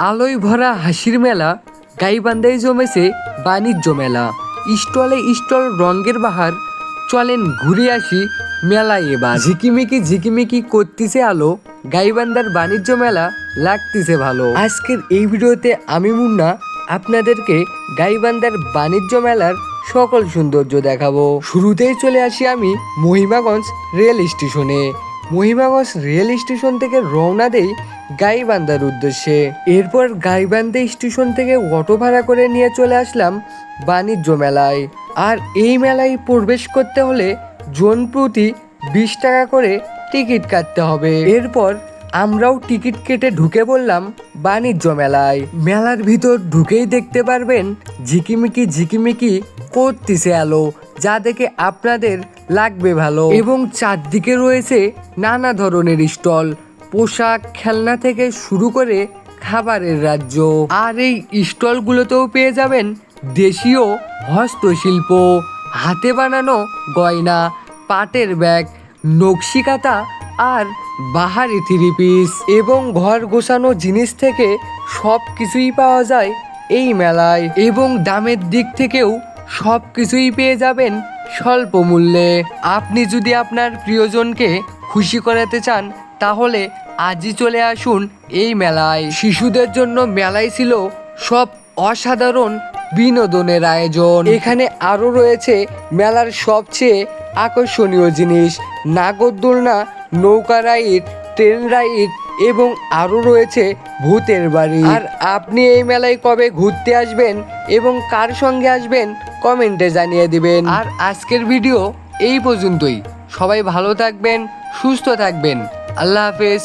আলোয় ভরা হাসির মেলা, গাইবান্ধায় জমেছে বাণিজ্য মেলা। স্টলে স্টল রঙের বাহার, চলেন ঘুরে আসি মেলায় এবার। ঝিকিমিকি ঝিকিমিকি করতেছে আলো, গাইবান্ধার বাণিজ্য মেলা লাগতেছে ভালো। আজকের এই ভিডিওতে আমি মুন্না, আপনাদেরকে গাইবান্ধার বাণিজ্য মেলার সকল সৌন্দর্য দেখাবো। শুরুতেই চলে আসি আমি মহিমাগঞ্জ রেল স্টেশনে। মহিমাগঞ্জ রেল স্টেশন থেকে রওনা দেই গাইবান্ধার উদ্দেশ্যে। এরপর গাইবান্ধা স্টেশন থেকে অটো ভাড়া করে নিয়ে চলে আসলাম বাণিজ্য মেলায়। আর এই মেলায় প্রবেশ করতে হলে জন প্রতি বিশ টাকা করে টিকিট কাটতে হবে। এরপর আমরাও টিকিট কেটে ঢুকে পড়লাম বাণিজ্য মেলায়। মেলার ভিতর ঢুকেই দেখতে পারবেন ঝিকিমিকি ঝিকিমিকি করতেছে আলো। যা দেখে আপনাদের লাগবে ভালো। এবং চারদিকে রয়েছে নানা ধরনের স্টল, পোশাক, খেলনা থেকে শুরু করে খাবারের রাজ্য। আর এই স্টলগুলোতেও পেয়ে যাবেন দেশীয় হস্তশিল্প, হাতে বানানো গয়না, পাটের ব্যাগ নকশিকাতা আর বাহারি থ্রি পিস। এবং ঘর গোছানো জিনিস থেকে সব কিছুই পাওয়া যায় এই মেলায়। এবং দামের দিক থেকেও সব কিছুই পেয়ে যাবেন স্বল্প মূল্যে। আপনি যদি আপনার প্রিয়জনকে খুশি করাতে চান, তাহলে আজই চলে আসুন এই মেলায়। শিশুদের জন্য মেলায় ছিল সব অসাধারণ বিনোদনের আয়োজন। এখানে আরও রয়েছে মেলার সবচেয়ে আকর্ষণীয় জিনিস, নাগরদোলনা, নৌকা রাইড, ট্রেন রাইড এবং আরও রয়েছে ভূতের বাড়ি। আর আপনি এই মেলায় কবে ঘুরতে আসবেন এবং কার সঙ্গে আসবেন কমেন্টে জানিয়ে দিবেন। আর আজকের ভিডিও এই পর্যন্তই। সবাই ভালো থাকবেন, সুস্থ থাকবেন। আল্লাহ হাফেজ।